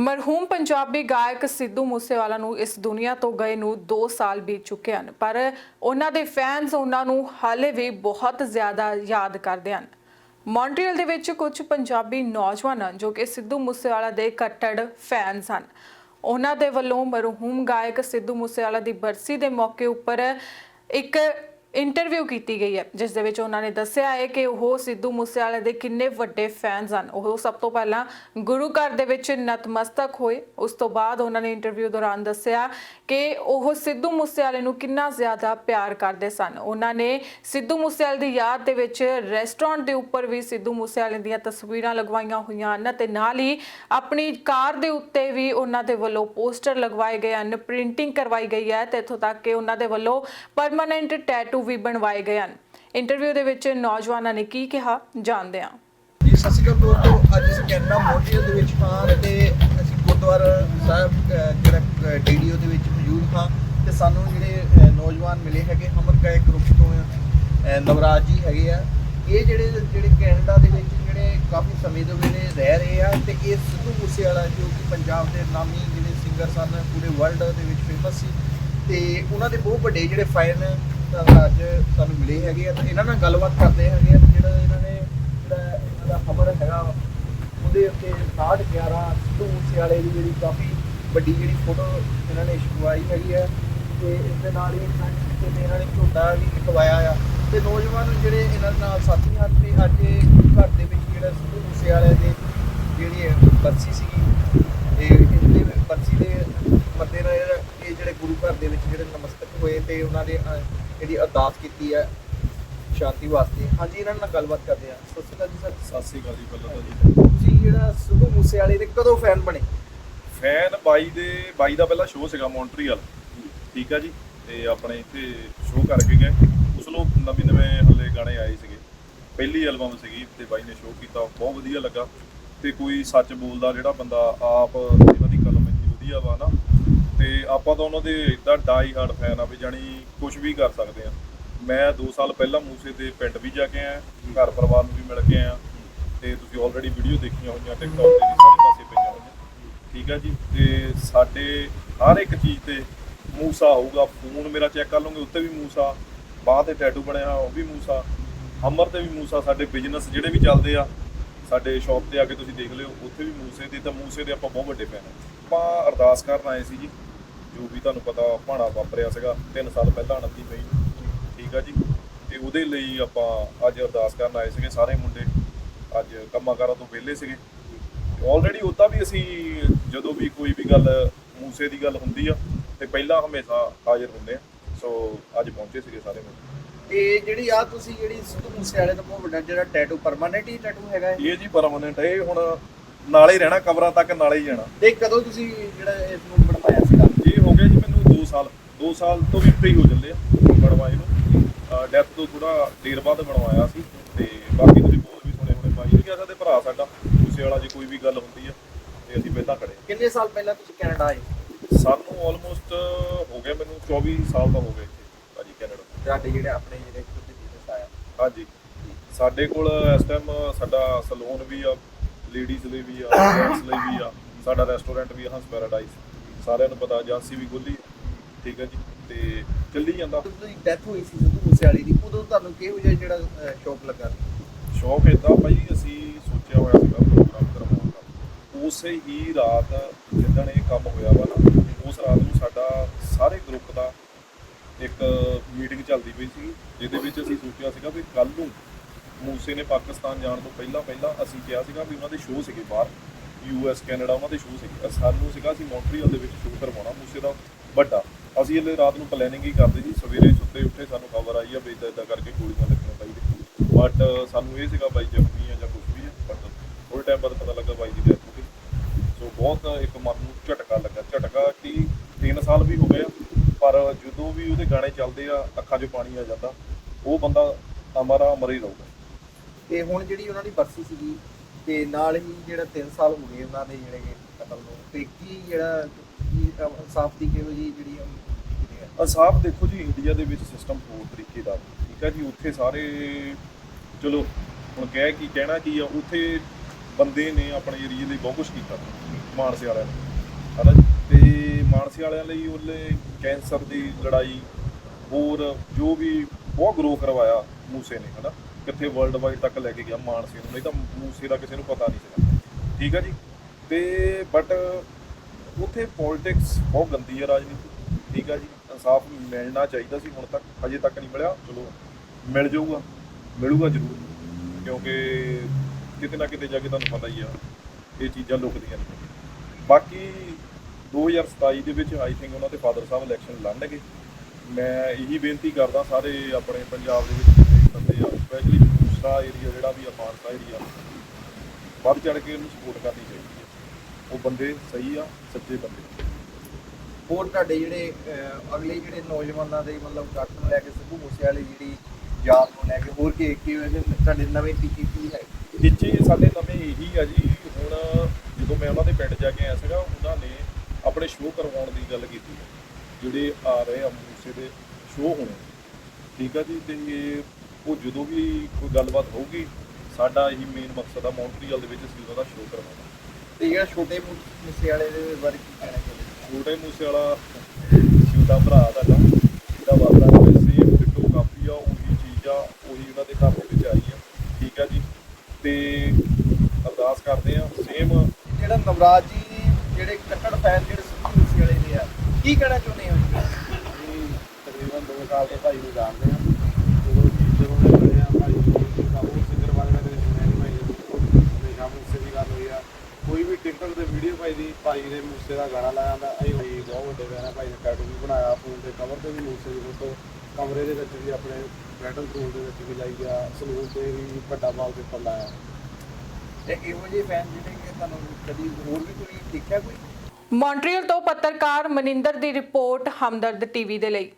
ਮਰਹੂਮ ਪੰਜਾਬੀ ਗਾਇਕ ਸਿੱਧੂ ਮੂਸੇਵਾਲਾ ਨੂੰ ਇਸ ਦੁਨੀਆ ਤੋਂ ਗਏ ਨੂੰ 2 ਸਾਲ ਬੀਤ ਚੁੱਕੇ ਹਨ, ਪਰ ਉਹਨਾਂ ਦੇ ਫੈਨਸ ਉਹਨਾਂ ਨੂੰ ਹਾਲੇ ਵੀ ਬਹੁਤ ਜ਼ਿਆਦਾ ਯਾਦ ਕਰਦੇ ਹਨ। ਮੌਂਟਰੀਅਲ ਦੇ ਵਿੱਚ ਕੁਝ ਪੰਜਾਬੀ ਨੌਜਵਾਨ ਹਨ ਜੋ ਕਿ ਸਿੱਧੂ ਮੂਸੇਵਾਲਾ ਦੇ ਕੱਟੜ ਫੈਨਸ ਹਨ। ਉਹਨਾਂ ਦੇ ਵੱਲੋਂ ਮਰਹੂਮ ਗਾਇਕ ਸਿੱਧੂ ਮੂਸੇਵਾਲਾ ਦੀ ਬਰਸੀ ਦੇ ਮੌਕੇ ਉੱਪਰ ਇੱਕ ਇੰਟਰਵਿਊ ਕੀਤੀ ਗਈ ਹੈ, ਜਿਸ ਦੇ ਵਿੱਚ ਉਹਨਾਂ ਨੇ ਦੱਸਿਆ ਹੈ ਕਿ ਉਹ ਸਿੱਧੂ ਮੂਸੇਵਾਲੇ ਦੇ ਕਿੰਨੇ ਵੱਡੇ ਫੈਨਸ ਹਨ। ਉਹ ਸਭ ਤੋਂ ਪਹਿਲਾਂ ਗੁਰੂ ਘਰ ਦੇ ਵਿੱਚ ਨਤਮਸਤਕ ਹੋਏ। ਉਸ ਤੋਂ ਬਾਅਦ ਉਹਨਾਂ ਨੇ ਇੰਟਰਵਿਊ ਦੌਰਾਨ ਦੱਸਿਆ ਕਿ ਉਹ ਸਿੱਧੂ ਮੂਸੇਵਾਲੇ ਨੂੰ ਕਿੰਨਾ ਜ਼ਿਆਦਾ ਪਿਆਰ ਕਰਦੇ ਸਨ। ਉਹਨਾਂ ਨੇ ਸਿੱਧੂ ਮੂਸੇਵਾਲੇ ਦੀ ਯਾਦ ਦੇ ਵਿੱਚ ਰੈਸਟੋਰੈਂਟ ਦੇ ਉੱਪਰ ਵੀ ਸਿੱਧੂ ਮੂਸੇਵਾਲੇ ਦੀਆਂ ਤਸਵੀਰਾਂ ਲਗਵਾਈਆਂ ਹੋਈਆਂ ਹਨ ਤੇ ਨਾਲ ਹੀ ਆਪਣੀ ਕਾਰ ਦੇ ਉੱਤੇ ਵੀ ਉਹਨਾਂ ਦੇ ਵੱਲੋਂ ਪੋਸਟਰ ਲਗਵਾਏ ਗਏ ਹਨ। ਪ੍ਰਿੰਟਿੰਗ ਕਰਵਾਈ ਗਈ ਹੈ ਤੇ ਇੱਥੋਂ ਤੱਕ ਕਿ ਉਹਨਾਂ ਦੇ ਵੱਲੋਂ ਪਰਮਾਨੈਂਟ ਟੈਟੂ ਵੀ ਬਣਵਾਏ ਗਏ ਹਨ। ਇੰਟਰਵਿਊ ਦੇ ਵਿੱਚ ਨੌਜਵਾਨਾਂ ਨੇ ਕੀ ਕਿਹਾ, ਜਾਣਦੇ ਹਾਂ। ਜੀ, ਸਤਿ ਸ਼੍ਰੀ ਅਕਾਲ ਦੋਸਤੋ। ਅੱਜ ਅਸੀਂ ਕੈਨੇਡਾ ਮੌਂਟਰੀਅਲ ਦੇ ਵਿੱਚ ਹਾਂ ਤੇ ਅਸੀਂ ਗੁਰਦੁਆਰਾ ਸਾਹਿਬ ਜਿਹੜਾ ਡੀਡੀਓ ਦੇ ਵਿੱਚ ਮੌਜੂਦ ਹਾਂ। ਤੇ ਸਾਨੂੰ ਜਿਹੜੇ ਨੌਜਵਾਨ ਮਿਲੇ ਹੈਗੇ ਹਮਰਕਾਏ ਗਰੁੱਪ ਤੋਂ ਨਵਰਾਜ ਜੀ ਹੈਗੇ ਆ। ਇਹ ਜਿਹੜੇ ਜਿਹੜੇ ਕੈਨੇਡਾ ਦੇ ਵਿੱਚ ਜਿਹੜੇ ਕਾਫੀ ਸਮੇਂ ਤੋਂ ਜਿਹੜੇ ਰਹਿ ਰਹੇ ਆ, ਤੇ ਇਹ ਸਿੱਧੂ ਮੂਸੇਵਾਲਾ ਜੋ ਕਿ ਪੰਜਾਬ ਦੇ ਨਾਮੀ ਜਿਹੜੇ ਸਿੰਗਰ ਸਨ, ਪੂਰੇ ਵਰਲਡ ਦੇ ਵਿੱਚ ਫੇਮਸ ਸੀ। ਤੇ ਉਹਨਾਂ ਦੇ ਬਹੁਤ ਵੱਡੇ ਜਿਹੜੇ ਫੈਨ ਅੱਜ ਸਾਨੂੰ ਮਿਲੇ ਹੈਗੇ ਆ ਤੇ ਇਹਨਾਂ ਨਾਲ ਗੱਲਬਾਤ ਕਰਦੇ ਹੈਗੇ ਆ ਤੇ ਜਿਹੜਾ ਇਹਨਾਂ ਨੇ, ਜਿਹੜਾ ਇਹਨਾਂ ਦਾ ਖਬਰ ਹੈਗਾ, ਉਹਦੇ ਉੱਤੇ 60 11 ਸਿੱਧੂ ਮੂਸੇਵਾਲੇ ਦੀ ਜਿਹੜੀ ਕਾਫੀ ਵੱਡੀ ਜਿਹੜੀ ਫੋਟੋ ਇਹਨਾਂ ਨੇ ਛਪਵਾਈ ਹੈਗੀ ਹੈ ਤੇ ਇਸ ਦੇ ਨਾਲ ਹੀ front ਤੇ ਇਹਨਾਂ ਨੇ ਝੋਟਾ ਵੀ ਖਵਾਇਆ ਆ। ਤੇ ਨੌਜਵਾਨ ਜਿਹੜੇ ਇਹਨਾਂ ਨਾਲ ਸਾਥੀ ਹਨ ਤੇ ਅੱਜ ਘਰ ਦੇ ਵਿੱਚ ਜਿਹੜਾ ਸਿੱਧੂ ਮੂਸੇਵਾਲੇ ਦੇ ਜਿਹੜੀ ਬਰਸੀ ਸੀਗੀ ਇਹ ਇਹਦੇ ਬਰਸੀ ਦੇ ਮੱਦੇ ਨਾਲ ਇਹ ਜਿਹੜੇ ਗੁਰੂ ਘਰ ਦੇ ਵਿੱਚ ਜਿਹੜੇ ਨਮਸਤਕ ਹੋਏ ਤੇ ਉਹਨਾਂ ਦੇ ਜਿਹੜੀ ਅਰਦਾਸ ਕੀਤੀ ਹੈ ਸ਼ਾਂਤੀ ਵਾਸਤੇ। ਹਾਂਜੀ ਇਹਨਾਂ ਨਾਲ ਗੱਲਬਾਤ ਕਰਦੇ ਆ ਸਤਿ ਸ਼੍ਰੀ ਅਕਾਲ ਜੀ ਸਰ। ਸਤਿ ਸ੍ਰੀ ਅਕਾਲ ਜੀ ਤਾਂ ਜੀ। ਤੁਸੀਂ ਜਿਹੜਾ ਸਿੱਧੂ ਮੂਸੇਵਾਲੇ ਦੇ ਕਦੋਂ ਫੈਨ ਬਣੇ? ਫੈਨ ਬਾਈ ਦੇ ਬਾਈ ਦਾ ਪਹਿਲਾ ਸ਼ੋਅ ਸੀਗਾ ਮੌਂਟਰੀਅਲ। ਠੀਕ ਆ ਜੀ? ਤੇ ਆਪਣੇ ਇੱਥੇ ਸ਼ੋਅ ਕਰਕੇ ਗਏ। ਉਸ ਨੂੰ ਨਵੇਂ ਨਵੇਂ ਹੱਲੇ ਗਾਣੇ ਆਏ ਸੀਗੇ। ਪਹਿਲੀ ਐਲਬਮ ਸੀਗੀ ਤੇ ਬਾਈ ਨੇ ਸ਼ੋਅ ਕੀਤਾ। ਬਹੁਤ ਵਧੀਆ ਲੱਗਾ। ਤੇ ਕੋਈ ਸੱਚ ਬੋਲਦਾ ਜਿਹੜਾ ਬੰਦਾ ਆਪ ਇਹਨਾਂ ਦੀ ਕਲਮ ਇੰਨੀ ਵਧੀਆ ਵਾ ਨਾ ਤੇ ਆਪਾਂ ਤਾਂ ਉਹਨਾਂ ਦੇ ਇਦਾਂ ਡਾਈ ਹਾਰਡ ਫੈਨ ਆ ਵੀ ਜਾਣੀ ਕੁਝ ਵੀ ਕਰ ਸਕਦੇ ਆ। ਮੈਂ 2 ਸਾਲ ਪਹਿਲਾਂ ਮੂਸੇ ਦੇ ਪਿੰਡ ਵੀ ਜਾ ਕੇ ਆਇਆ ਘਰ ਪਰਿਵਾਰ ਨੂੰ ਵੀ ਮਿਲ ਕੇ ਆਇਆ। ਤੇ ਤੁਸੀਂ ਆਲਰੇਡੀ ਵੀਡੀਓ ਦੇਖੀਆਂ ਹੋਈਆਂ ਟਿਕਟੌਕ ਤੇ ਵੀ ਸਾਰੇ ਪਾਸੇ ਪਈਆਂ ਹੋਈਆਂ। ਠੀਕ ਆ ਜੀ? ਤੇ ਸਾਡੇ ਹਰ ਇੱਕ ਚੀਜ਼ ਤੇ ਮੂਸਾ ਹੋਊਗਾ ਫੋਨ ਮੇਰਾ ਚੈੱਕ ਕਰ ਲਓਗੇ ਉੱਤੇ ਵੀ ਮੂਸਾ ਬਾਹ ਤੇ ਟੈਟੂ ਬਣਿਆ ਉਹ ਵੀ ਮੂਸਾ। ਹਮਰ ਤੇ ਵੀ ਮੂਸਾ ਸਾਡੇ ਬਿਜ਼ਨਸ ਜਿਹੜੇ ਵੀ ਚੱਲਦੇ ਆ ਸਾਡੇ ਸ਼ਾਪ ਤੇ ਆ ਕੇ ਤੁਸੀਂ ਦੇਖ ਲਿਓ ਉੱਥੇ ਵੀ ਮੂਸੇ ਦੇ ਤਾਂ ਮੂਸੇ ਦੇ ਆਪਾਂ ਬਹੁਤ ਵੱਡੇ ਫੈਨ ਆ। ਆਪਾਂ ਅਰਦਾਸ ਕਰਨ ਆਏ ਸੀ ਜੀ ਜੋ ਵੀ ਤੁਹਾਨੂੰ ਪਤਾ ਭਾਣਾ ਵਾਪਰਿਆ ਸੀਗਾ 3 ਸਾਲ ਪਹਿਲਾਂ 29 ਮਈ ਠੀਕ ਆ ਜੀ? ਤੇ ਉਹਦੇ ਲਈ ਆਪਾਂ ਅੱਜ ਅਰਦਾਸ ਕਰਨ ਆਏ ਸੀਗੇ ਸਾਰੇ ਮੁੰਡੇ। ਅੱਜ ਕੰਮਾਂ ਕਾਰਾਂ ਤੋਂ ਵਿਹਲੇ ਸੀਗੇ। ਆਲਰੇਡੀ ਉਦਾਂ ਵੀ ਅਸੀਂ ਜਦੋਂ ਵੀ ਕੋਈ ਵੀ ਗੱਲ ਮੂਸੇ ਦੀ ਗੱਲ ਹੁੰਦੀ ਆ ਤੇ ਪਹਿਲਾਂ ਹਮੇਸ਼ਾ ਹਾਜ਼ਰ ਹੁੰਦੇ ਆ। ਸੋ ਅੱਜ ਪਹੁੰਚੇ ਸੀਗੇ ਸਾਰੇ ਮੁੰਡੇ। ਤੇ ਜਿਹੜੀ ਆ ਤੁਸੀਂ ਜਿਹੜੀ ਸਿੱਧੂ ਮੂਸੇਵਾਲੇ ਦਾ ਬਹੁਤ ਵੱਡਾ ਜਿਹੜਾ ਟੈਟੂ ਪਰਮਾਨੈਂਟ ਹੀ ਟੈਟੂ ਹੈਗਾ ਇਹ? ਇਹ ਜੀ ਪਰਮਾਨੈਂਟ ਇਹ ਹੁਣ ਨਾਲੇ ਹੀ ਰਹਿਣਾ ਕਬਰਾਂ ਤੱਕ ਨਾਲੇ ਹੀ ਜਾਣਾ। ਤੇ ਕਦੋਂ ਤੁਸੀਂ ਜਿਹੜਾ ਇਸ ਨੂੰ ਬਣਵਾਇਆ ਸੀਗਾ ਇਹ ਹੋ ਗਿਆ ਜੀ ਮੈਨੂੰ 2 ਸਾਲ 2 ਸਾਲ ਤੋਂ ਵੀ ਉੱਤੇ ਹੀ ਹੋ ਚੱਲੇ ਆ ਬਣਵਾਏ ਨੂੰ। ਡੈਥ ਤੋਂ ਥੋੜਾ ਦੇਰ ਬਾਅਦ ਬਣਵਾਇਆ ਸੀ ਤੇ ਬਾਕੀ ਤੁਸੀਂ ਬੋਲ ਵੀ ਸੁਣੇ ਹੋਣੇ ਭਾਈ। ਕਿਹਾ ਸਾਡੇ ਭਰਾ ਸਾਡਾ ਉਸੇ ਵਾਲਾ ਜੇ ਕੋਈ ਵੀ ਗੱਲ ਹੁੰਦੀ ਆ ਤੇ ਅਸੀਂ ਪਹਿਲਾਂ ਖੜੇ ਕਿੰਨੇ ਸਾਲ ਪਹਿਲਾਂ ਤੁਸੀਂ ਕੈਨੇਡਾ ਆਏ? ਸਾਨੂੰ ਆਲਮੋਸਟ ਹੋ ਗਿਆ ਮੈਨੂੰ 24 ਸਾਲ ਦਾ ਹੋ ਗਏ ਇੱਥੇ ਭਾਜੀ ਕੈਨੇਡਾ ਤੁਹਾਡੇ ਜਿਹੜੇ ਆਪਣੇ ਜਿਹੜੇ ਖੁਦ ਦੇ ਬਿਜ਼ਨਸ ਆਇਆ ਹਾਂਜੀ। ਸਾਡੇ ਕੋਲ ਇਸ ਟਾਈਮ ਸਾਡਾ ਸਲੂਨ ਵੀ ਆ ਲੇਡੀਜ਼ ਲਈ ਵੀ ਆ ਜੈਂਟਸ ਲਈ ਵੀ ਆ ਸਾਡਾ ਰੈਸਟੋਰੈਂਟ ਵੀ ਆ ਹੰਸ ਸਾਰਿਆਂ ਨੂੰ ਪਤਾ ਏਜੰਸੀ ਵੀ ਖੁੱਲੀ। ਠੀਕ ਹੈ ਜੀ ਤੇ ਚੱਲੀ ਜਾਂਦਾ। ਜਦੋਂ ਤੁਸੀਂ ਡੈਥ ਹੋਈ ਸੀ ਸਿੱਧੂ ਮੂਸੇਵਾਲੇ ਦੀ ਉਦੋਂ ਤੁਹਾਨੂੰ ਕਿਹੋ ਜਿਹਾ ਜਿਹੜਾ ਸ਼ੌਕ ਲੱਗਾ? ਸ਼ੌਕ ਇਦਾਂ ਭਾਈ ਅਸੀਂ ਸੋਚਿਆ ਹੋਇਆ ਸੀਗਾ ਪ੍ਰੋਗਰਾਮ ਕਰਵਾਉਣ ਦਾ। ਉਸੇ ਹੀ ਰਾਤ ਜਿੱਦਣ ਇਹ ਕੰਮ ਹੋਇਆ ਵਾ ਨਾ ਉਸ ਰਾਤ ਨੂੰ ਸਾਡਾ ਸਾਰੇ ਗਰੁੱਪ ਦਾ ਇੱਕ ਮੀਟਿੰਗ ਚੱਲਦੀ ਪਈ ਸੀ। ਜਿਹਦੇ ਵਿੱਚ ਅਸੀਂ ਸੋਚਿਆ ਸੀਗਾ ਵੀ ਕੱਲ ਨੂੰ ਮੂਸੇ ਨੇ ਪਾਕਿਸਤਾਨ ਜਾਣ ਤੋਂ ਪਹਿਲਾਂ ਪਹਿਲਾਂ ਅਸੀਂ ਕਿਹਾ ਸੀਗਾ ਵੀ ਉਹਨਾਂ ਦੇ ਸ਼ੋਅ ਸੀਗੇ ਬਾਹਰ। ਯੂ ਐਸ ਕੈਨੇਡਾ ਉਹਨਾਂ ਦੇ ਸ਼ੋਅ ਸੀਗੇ। ਸਾਨੂੰ ਸੀਗਾ ਅਸੀਂ ਮੌਂਟਰੀਅਲ ਦੇ ਵਿੱਚ ਸ਼ੋਅ ਕਰਵਾਉਣਾ ਮੂਸੇ ਦਾ ਵੱਡਾ। ਅਸੀਂ ਇਹਲੇ ਰਾਤ ਨੂੰ ਪਲੈਨਿੰਗ ਹੀ ਕਰਦੇ ਸੀ ਸਵੇਰੇ ਸੁੱਤੇ ਉੱਠੇ ਸਾਨੂੰ ਖਬਰ ਆਈ ਆ ਵੀ ਇਦਾਂ ਇਦਾਂ ਕਰਕੇ ਗੋਲੀਆਂ ਲੱਗੀਆਂ ਬਾਈ ਦੇ ਬਟ ਸਾਨੂੰ ਇਹ ਸੀਗਾ ਬਾਈ ਜ਼ਖਮੀ ਆ ਜਾਂ ਕੁਝ ਵੀ ਆ ਬਟ ਥੋੜੇ ਟਾਈਮ ਬਾਅਦ ਪਤਾ ਲੱਗਾ ਬਾਈ ਦੀ ਡੈਥ ਹੋ ਗਈ। ਸੋ ਬਹੁਤ ਇੱਕ ਮਨ ਨੂੰ ਝਟਕਾ ਲੱਗਾ। ਝਟਕਾ ਕਿ 3 ਸਾਲ ਵੀ ਹੋ ਗਏ ਪਰ ਜਦੋਂ ਵੀ ਉਹਦੇ ਗਾਣੇ ਚੱਲਦੇ ਆ, ਅੱਖਾਂ 'ਚੋਂ ਪਾਣੀ ਆ ਜਾਂਦਾ, ਉਹ ਬੰਦਾ ਅਮਰਾ ਅਮਰ ਹੀ ਰਹੂਗਾ। ਤੇ ਹੁਣ ਜਿਹੜੀ ਉਹਨਾਂ ਦੀ ਬਰਸੀ ਸੀਗੀ, ਤੇ ਨਾਲ ਹੀ ਜਿਹੜਾ 3 ਸਾਲ ਹੋ ਗਏ ਉਹਨਾਂ ਦੇ ਜਿਹੜੇ ਕਤਲ ਨੂੰ, ਤੇ ਕੀ ਜਿਹੜਾ ਕੀ ਸਾਫ਼ ਦੀ ਕਿਹੋ ਜੀ ਜਿਹੜੀ ਉਹ ਕੀਤੀ ਦੇਖੋ ਜੀ, ਇੰਡੀਆ ਦੇ ਵਿੱਚ ਸਿਸਟਮ ਹੋਰ ਤਰੀਕੇ ਦਾ। ਠੀਕ ਹੈ ਜੀ, ਉੱਥੇ ਸਾਰੇ, ਚਲੋ, ਹੁਣ ਕਹਿ ਕੀ, ਕਹਿਣਾ ਕੀ ਆ, ਉੱਥੇ ਬੰਦੇ ਨੇ ਆਪਣੇ ਏਰੀਏ ਲਈ ਬਹੁਤ ਕੁਝ ਕੀਤਾ, ਮਾਨਸੇ ਵਾਲਿਆਂ ਨੇ। ਹਨਾ ਜੀ? ਤੇ ਮਾਨਸੇ ਵਾਲਿਆਂ ਲਈ ਉਹਲੇ ਕੈਂਸਰ ਦੀ ਲੜਾਈ, ਹੋਰ ਜੋ ਵੀ ਬਹੁਤ ਗਰੋ ਕਰਵਾਇਆ ਮੂਸੇ ਨੇ, ਹਨਾ? ਕਿੱਥੇ ਵਰਲਡ ਵਾਈਡ ਤੱਕ ਲੈ ਕੇ ਗਿਆ ਮਾਨਸੇ ਨੂੰ, ਨਹੀਂ ਤਾਂ ਮੂਸੇ ਦਾ ਕਿਸੇ ਨੂੰ ਪਤਾ ਨਹੀਂ ਸੀਗਾ। ਠੀਕ ਆ ਜੀ? ਤੇ ਬਟ ਉੱਥੇ ਪੋਲਿਟਿਕਸ ਬਹੁਤ ਗੰਦੀ ਹੈ ਰਾਜਨੀਤੀ। ਠੀਕ ਆ ਜੀ, ਇਨਸਾਫ ਮਿਲਣਾ ਚਾਹੀਦਾ ਸੀ ਹੁਣ ਤੱਕ, ਅਜੇ ਤੱਕ ਨਹੀਂ ਮਿਲਿਆ। ਚਲੋ, ਮਿਲ ਜਾਊਗਾ, ਮਿਲੂਗਾ ਜ਼ਰੂਰ। ਕਿਉਂਕਿ ਕਿਤੇ ਨਾ ਕਿਤੇ ਜਾ ਕੇ ਤੁਹਾਨੂੰ ਪਤਾ ਹੀ ਆ, ਇਹ ਚੀਜ਼ਾਂ ਲੁਕਦੀਆਂ ਨੇ। ਬਾਕੀ 2027 ਦੇ ਵਿੱਚ ਆਈ ਥਿੰਕ ਉਹਨਾਂ ਦੇ ਫਾਦਰ ਸਾਹਿਬ ਇਲੈਕਸ਼ਨ ਲੜਨਗੇ। ਮੈਂ ਇਹੀ ਬੇਨਤੀ ਕਰਦਾ ਸਾਰੇ ਆਪਣੇ ਪੰਜਾਬ ਦੇ ਵਿੱਚ ਜਿਹੜੇ ਬੰਦੇ ਆ ਸਪੈਸ਼ਲੀ ਦੂਸਰਾ ਏਰੀਆ ਜਿਹੜਾ ਵੀ ਆ, ਮਾਨਸਾ ਏਰੀਆ ਵੱਧ ਚੜ ਕੇ ਉਹਨੂੰ ਸਪੋਰਟ ਕਰਨੀ ਚਾਹੀਦੀ। ਉਹ ਬੰਦੇ ਸਹੀ ਆ ਸੱਚੇ ਬੰਦੇ। ਹੋਰ ਤੁਹਾਡੇ ਜਿਹੜੇ ਅਹ, ਅਗਲੇ ਜਿਹੜੇ ਨੌਜਵਾਨਾਂ ਦੇ ਮਤਲਬ ਕੱਟ ਨੂੰ ਲੈ ਕੇ ਸਿੱਧੂ ਮੂਸੇ ਵਾਲੀ ਜਿਹੜੀ ਯਾਦ ਨੂੰ ਲੈ ਕੇ ਹੋਰ ਕੀ ਕੀ ਤੁਹਾਡੇ ਨਵੇਂ ਟੀਚੀ ਕੀ ਹੈ? ਟੀਚੇ ਸਾਡੇ ਨਵੇਂ ਇਹੀ ਆ ਜੀ। ਹੁਣ ਜਦੋਂ ਮੈਂ ਉਹਨਾਂ ਦੇ ਪਿੰਡ ਜਾ ਕੇ ਆਇਆ ਸੀਗਾ ਉਹਨਾਂ ਨੇ ਆਪਣੇ ਸ਼ੋਅ ਕਰਵਾਉਣ ਦੀ ਗੱਲ ਕੀਤੀ। ਹੈ ਜਿਹੜੇ ਆ ਰਹੇ ਆ ਮੂਸੇ ਦੇ ਸ਼ੋਅ ਹੋਣੇ। ਠੀਕ ਆ ਜੀ ਤੇ ਉਹ ਜਦੋਂ ਵੀ ਕੋਈ ਗੱਲਬਾਤ ਹੋਊਗੀ ਸਾਡਾ ਇਹੀ ਮੇਨ ਮਕਸਦ ਆ ਮੌਂਟਰੀਅਲ ਦੇ ਵਿੱਚ ਅਸੀਂ ਉਹਦਾ ਸ਼ੋਅ ਕਰਵਾਉਣਾ। ਤੇ ਜਿਹੜਾ ਛੋਟੇ ਮੂਸੇ ਵਾਲੇ ਦੇ ਬਾਰੇ ਕੀ ਕਹਿਣਾ ਚਾਹੁੰਦੇ? ਛੋਟੇ ਮੂਸੇ ਵਾਲਾ ਛੋਟਾ ਭਰਾ ਤੁਹਾਡਾ ਜਿਹੜਾ ਵਾਦਾ ਹੋਵੇ ਸੇਮ ਡਿਟੋ ਕਾਪੀ ਆ ਉਹੀ ਚੀਜ਼ ਆ ਉਹੀ ਉਹਨਾਂ ਦੇ ਘਰ ਦੇ ਵਿੱਚ ਆਈ ਆ। ਠੀਕ ਆ ਜੀ ਤੇ ਅਰਦਾਸ ਕਰਦੇ ਆ ਸੇਮ ਜਿਹੜਾ ਨਵਰਾਜ ਜੀ ਜਿਹੜੇ ਕੱਟੜ ਫੈਨ ਜਿਹੜੇ ਸਿੱਧੂ ਮੂਸੇ ਵਾਲੇ ਦੇ ਆ ਕੀ ਕਹਿਣਾ ਚਾਹੁੰਦੇ ਹੋ? ਅਸੀਂ ਤਕਰੀਬਨ 2 ਸਾਲ ਤੋਂ ਭਾਈ ਨੂੰ ਜਾਣਦੇ ਹਾਂ ਜਦੋਂ ਜਦੋਂ ਦੇ ਬਣੇ ਆ ਭਾਈ ਨੂੰ ਕਾਬੂ ਸਿੰਗਰ ਬਾਰੇ ਮੈਂ ਕਦੇ ਸੁਣਿਆ ਨਹੀਂ ਭਾਈ ਨੂੰ ਹਮੇਸ਼ਾ ਮੂਸੇ ਦੀ ਗੱਲ ਹੋਈ ਆ ਕੋਈ ਵੀ ਟਿਕਟੋਕ ਤੇ ਵੀਡੀਓ ਭਾਈ ਦੀ ਭਾਈ ਦੇ ਦਾ ਗਾਣਾ ਲਾਇਆ ਹੁੰਦਾ, ਅਸੀਂ ਭਾਈ ਬਹੁਤ ਵੱਡੇ ਫੈਨ ਆ ਭਾਈ ਨੇ ਟੈਟੂ ਵੀ ਬਣਾਇਆ ਫੋਨ ਦੇ ਕਵਰ ਤੇ ਵੀ ਮੂਸੇ ਦੀ ਫੋਟੋ ਕਮਰੇ ਦੇ ਵਿੱਚ ਵੀ ਆਪਣੇ ਬੈਟਲ ਰੂਮ ਦੇ ਵਿੱਚ ਵੀ ਲਾਈ ਆ ਸਲੂਨ ਤੇ ਵੀ ਵੱਡਾ ਵਾਲਪੇਪਰ ਲਾਇਆ। ਤੇ ਇਹੋ ਜਿਹੇ ਫੈਨ ਜਿਹੜੇ ਕਿ ਤੁਹਾਨੂੰ ਕਦੀ ਹੋਰ ਵੀ ਕੋਈ ਦੇਖਿਆ ਕੋਈ? ਮੌਂਟਰੀਅਲ ਤੋਂ ਪੱਤਰਕਾਰ ਮਨਿੰਦਰ ਦੀ ਰਿਪੋਰਟ ਹਮਦਰਦ ਟੀਵੀ ਦੇ ਲਈ।